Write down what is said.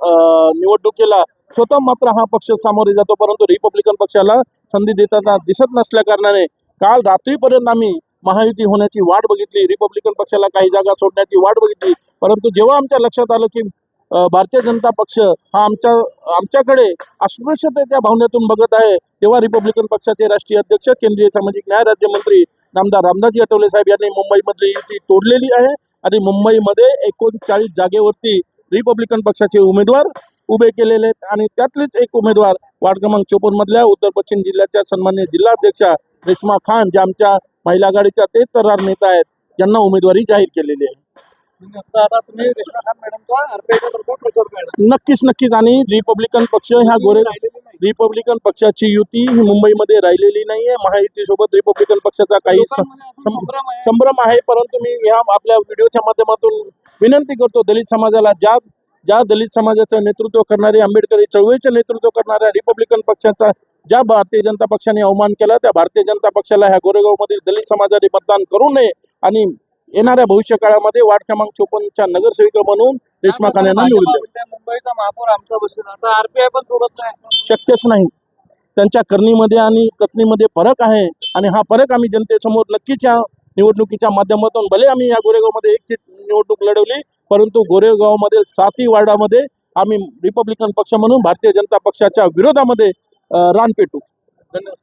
निवडणुकीला स्वतः मात्र हा पक्ष सामोरे जातो परंतु रिपब्लिकन पक्षाला संधी देताना दिसत नसल्या कारणाने काल रात्रीपर्यंत आम्ही महायुती होण्याची वाट बघितली. रिपब्लिकन पक्षाला काही जागा सोडण्याची वाट बघितली. परंतु जेव्हा आमच्या लक्षात आलं की भारतीय जनता पक्ष हा आमच्या आमच्याकडे अस्पृश्यतेच्या भावनेतून बघत आहे तेव्हा रिपब्लिकन पक्षाचे राष्ट्रीय अध्यक्ष केंद्रीय सामाजिक न्याय राज्यमंत्री नामदार रामदासजी आठवले साहेब यांनी मुंबईमधली युती तोडलेली आहे आणि मुंबईमध्ये एकोणचाळीस जागेवरती रिपब्लिकन पक्षाचे उमेदवार उभे केलेले आहेत आणि त्यातलेच एक उमेदवार वार्ड क्रमांक चोपन्न मधल्या उत्तर पश्चिम जिल्ह्याच्या सन्मान्य जिल्हाध्यक्षा रेश्मा खान ज्या आमच्या महिला आघाडीच्या ते तरार नेता आहेत ज्यांना उमेदवारी जाहीर केलेली आहे. नक्कीच नक्कीच. आणि रिपब्लिकन पक्ष ह्या गोरे रिपब्लिकन पक्षाची युती ही मुंबईमध्ये राहिलेली नाहीये. महायुती सोबत रिपब्लिकन पक्षाचा काही संभ्रम आहे. परंतु मी ह्या आपल्या व्हिडिओच्या माध्यमातून विनंती करतो दलित समाजाला ज्या ज्या दलित समाजाचं नेतृत्व करणारे आंबेडकरी चळवळीचं नेतृत्व करणाऱ्या रिपब्लिकन पक्षाचा ज्या भारतीय जनता पक्षाने अवमान केला त्या भारतीय जनता पक्षाला ह्या गोरेगावमधील दलित समाजाने मतदान करू नये आणि येणाऱ्या भविष्य काळामध्ये वार्ड क्रमांक चोपन्नच्या नगरसेविका म्हणून रेश्मा खान यांना निवडून मुंबईचा महापौर आमचा बसेल आता आरपीआय पण सोडत नाही. शक्यच नाही. त्यांच्या करणीमध्ये आणि कथनीमध्ये फरक आहे आणि हा फरक आम्ही जनतेसमोर नक्कीच या निवडणुकीच्या माध्यमातून भले आम्ही या गोरेगावमध्ये एक सीट निवडणूक लढवली परंतु गोरेगावमधील सातही वार्डामध्ये आम्ही रिपब्लिकन पक्ष म्हणून भारतीय जनता पक्षाच्या विरोधामध्ये रान पेटू धन्यवाद.